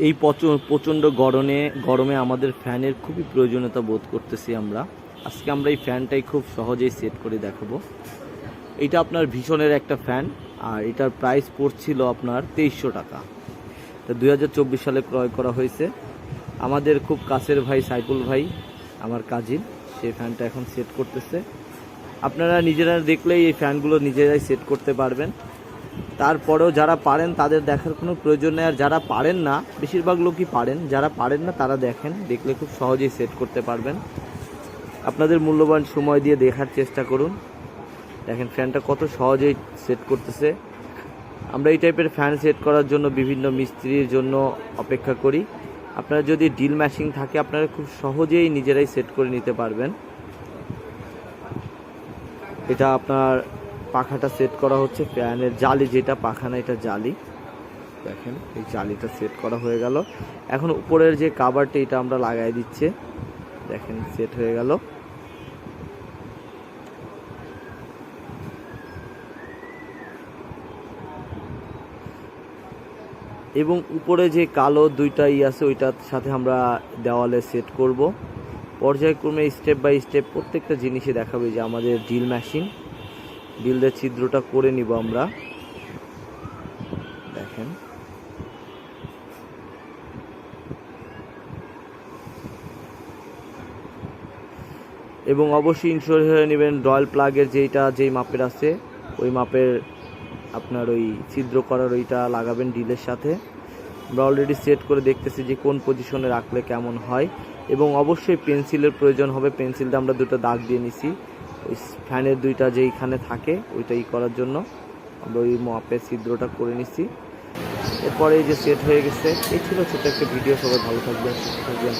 এই প্রচ- প্রচণ্ড গরমে গরমে আমাদের ফ্যানের খুবই প্রয়োজনীয়তা বোধ করতেছি আমরা। আজকে আমরা এই ফ্যানটাই খুব সহজেই সেট করে দেখাবো। এটা আপনার ভীষণের একটা ফ্যান, আর এটার প্রাইস পড়ছিল আপনার তেইশশো টাকা। তা দু হাজার চব্বিশ সালে ক্রয় করা হয়েছে। আমাদের খুব কাছের ভাই সাইফুল ভাই, আমার কাজিন, সে ফ্যানটা এখন সেট করতেছে। আপনারা নিজেরা দেখলেই এই ফ্যানগুলো নিজেরাই সেট করতে পারবেন। তারপরেও যারা পারেন তাদের দেখার কোনো প্রয়োজন নেই। আর যারা পারেন না, বেশিরভাগ লোকই পারেন। যারা পারেন না, তারা দেখেন, দেখলে খুব সহজেই সেট করতে পারবেন। আপনাদের মূল্যবান সময় দিয়ে দেখার চেষ্টা করুন। দেখেন ফ্যানটা কত সহজেই সেট করতেছে। আমরা এই টাইপের ফ্যান সেট করার জন্য বিভিন্ন মিস্ত্রির জন্য অপেক্ষা করি। আপনার যদি ডিল ম্যাশিং থাকে, আপনারা খুব সহজেই নিজেরাই সেট করে নিতে পারবেন। এটা আপনার পাখাটা সেট করা হচ্ছে, ফ্যানের জালি যেটা পাখা না এটা জালি। দেখেন, এই জালিটা সেট করা হয়ে গেল। এখন উপরের যে কাভারটা এটা আমরা লাগাই দিচ্ছে। দেখেন সেট হয়ে গেল। এবং উপরে যে কালো দুইটা ই আছে, ওইটার সাথে আমরা দেওয়ালে সেট করব। পর্যায়ক্রমে স্টেপ বাই স্টেপ প্রত্যেকটা জিনিসে দেখাবে যে আমাদের ড্রিল মেশিন ড্রিলের ছিদ্রটা করে নিব আমরা। দেখেন। এবং অবশ্যই ইনশোর হয়ে নেবেন রয়্যাল প্লাগের যেইটা, যেই মাপের আছে, ওই মাপের আপনার ওই ছিদ্র করার ওইটা লাগাবেন ডিলের সাথে। আমরা অলরেডি সেট করে দেখতেছি যে কোন পজিশনে রাখলে কেমন হয়। এবং অবশ্যই পেন্সিলের প্রয়োজন হবে। পেন্সিলটা আমরা দুটো দাগ দিয়ে নিছি। ওই ফ্যানের দুইটা যেইখানে থাকে ওইটা ই করার জন্য আমরা ওই মাপের ছিদ্রটা করে নিছি এরপরে এই যে সেট হয়ে গেছে, এই ছিল ছোট একটা ভিডিও, সবাই ভালো থাকবেন থাকবেন